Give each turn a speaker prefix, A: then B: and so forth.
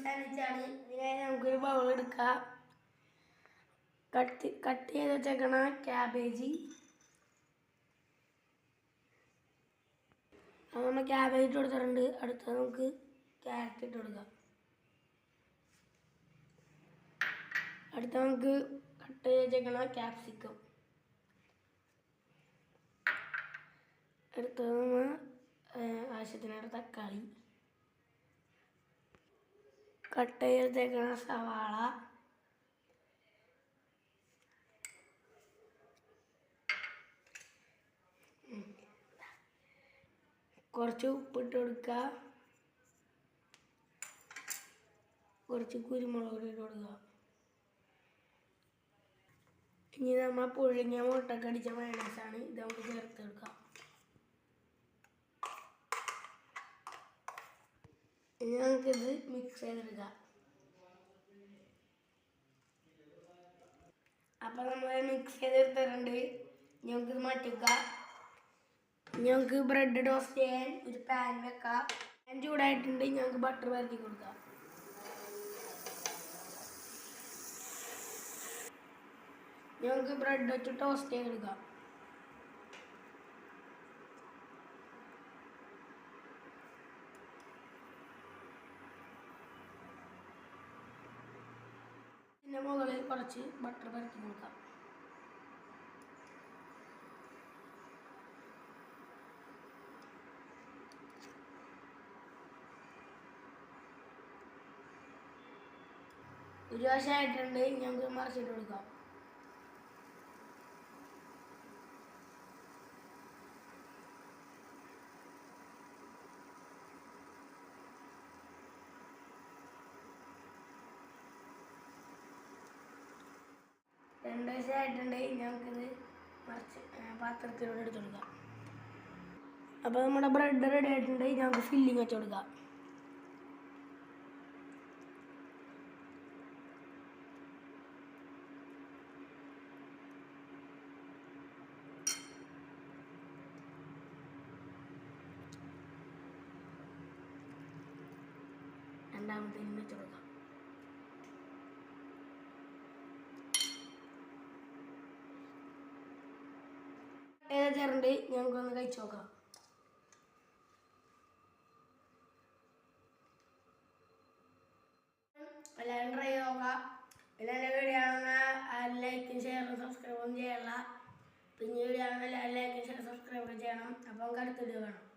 A: സാൻഡ്വിച്ചാണ് ഇതിനായി നമുക്കൊരു ബൗൾ എടുക്കാം. കട്ട് കട്ട് ചെയ്ത് വെച്ചേക്കണ ക്യാബേജ് അത് നമ്മൾ ക്യാബേജ് ഇട്ട് കൊടുത്തിട്ടുണ്ട്. അടുത്തത് നമുക്ക് ക്യാരറ്റ് ഇട്ട് കൊടുക്കാം. അടുത്ത നമുക്ക് കട്ട് ചെയ്തേക്കണ ക്യാപ്സിക്കം അടുത്തത് നമ്മൾ ആവശ്യത്തിനുള്ള തക്കാളി. കട്ട് ചെയ്തേക്കണ സവാള. കുറച്ച് ഉപ്പിട്ട് കൊടുക്കുക. കുറച്ച് കുരുമുളക് പൊടി ഇട്ട് കൊടുക്കുക. ഇനി നമ്മൾ പുഴുങ്ങിയ മുട്ടക്കടിച്ച മയണൈസാണ് ഇത് നമുക്ക് ചേർത്ത് കൊടുക്കാം. ഇനി നമുക്കിത് മിക്സ് ചെയ്തെടുക്കാം. അപ്പം നമ്മൾ മിക്സ് ചെയ്തെടുത്തിട്ടുണ്ട്. ഇനി നമുക്കിത് മാറ്റി വെക്കാം ഇനി ബ്രെഡ് ടോസ്റ്റ് ചെയ്യാൻ ഒരു പാൻ വെക്കാം. പാൻ ചൂടായിട്ടുണ്ട്. ഞങ്ങൾക്ക് ബട്ടർ പരത്തി കൊടുക്കാം. ഞങ്ങൾക്ക് ബ്രെഡ് വെച്ച് ടോസ്റ്റ് ചെയ്തെടുക്കാം. ഇതിന്റെ മുകളിൽ കുറച്ച് ബട്ടർ പരത്തി കൊടുക്കാം. ഒരു വശമായിട്ടുണ്ട് ഞങ്ങൾക്ക് മറിച്ചിട്ട് കൊടുക്കാം. രണ്ട് വശമായിട്ടുണ്ട് ഞങ്ങൾക്കിത് മറിച്ച് ആ, പാത്രത്തിലൂടെ എടുത്ത് കൊടുക്കാം. അപ്പോൾ നമ്മുടെ ബ്രെഡ് റെഡി ആയിട്ടുണ്ട് ഞങ്ങൾക്ക് ഫില്ലിങ് വെച്ച് കൊടുക്കാം. രണ്ടാമത്തേനും വെച്ച് കൊടുക്കാം. ഏതാ ചേർണ്ട് ഞങ്ങൾക്കൊന്ന് കഴിച്ചു നോക്കാം. എല്ലാവരും ട്രൈ നോക്കാം. പിന്നെ എന്റെ വീഡിയോ ലൈക്കും ഷെയറും സബ്സ്ക്രൈബും ചെയ്യണം പിന്നെ വീഡിയോ ആണെങ്കിൽ ലൈക്കും ഷെയർ സബ്സ്ക്രൈബ് ചെയ്യണം. അപ്പോൾ നമുക്ക് അടുത്ത വീഡിയോ കാണാം.